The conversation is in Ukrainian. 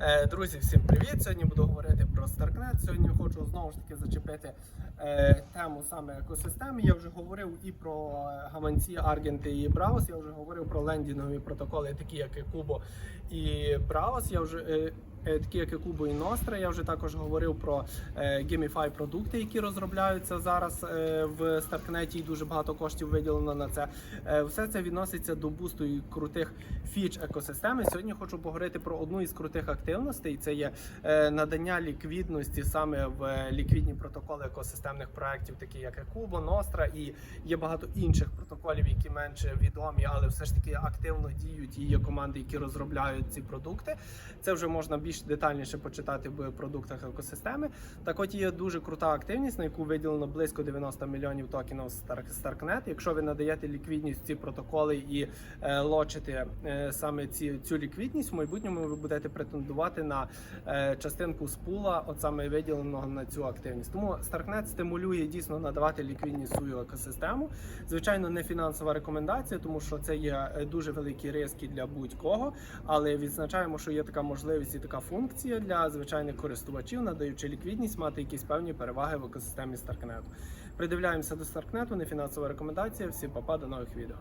Е, Друзі, всім привіт! Сьогодні буду говорити про Starknet. Сьогодні хочу знову ж таки зачепити е, тему саме екосистеми. Я вже говорив і про е, гаманці Аргенти і Браус. Я вже говорив про лендінгові протоколи, такі як Кубо і Браус. Я вже такі як Кубо і Nostra. Я вже також говорив про е, Gamify продукти, які розробляються зараз е, в Starknet, і дуже багато коштів виділено на це. Е, Все це відноситься до бусту і крутих фіч екосистеми. Сьогодні хочу поговорити про одну із крутих активностей. Це є е, надання ліквідності саме в е, ліквідні протоколи екосистемних проєктів, такі як Екубо, Nostra, і є багато інших протоколів, які менше відомі, але все ж таки активно діють. І є команди, які розробляють ці продукти. Це вже можна більш детальніше почитати в продуктах екосистеми. Так, от є дуже крута активність, на яку виділено близько 90 мільйонів токенів Stark- Starknet. Якщо ви надаєте ліквідність в ці протоколи і е, лочите е, саме ці, цю ліквідність, в майбутньому ви будете претендувати на е, частинку з пула, от саме виділеного на цю активність. Тому Starknet стимулює дійсно надавати ліквідність свою екосистему. Звичайно, не фінансова рекомендація, тому що це є е, дуже великі риски для будь-кого. Але відзначаємо, що є така можливість і така функція для звичайних користувачів, надаючи ліквідність, мати якісь певні переваги в екосистемі Starknet. Придивляємося до Starknet, не фінансова рекомендація. Всім папа, до нових відео.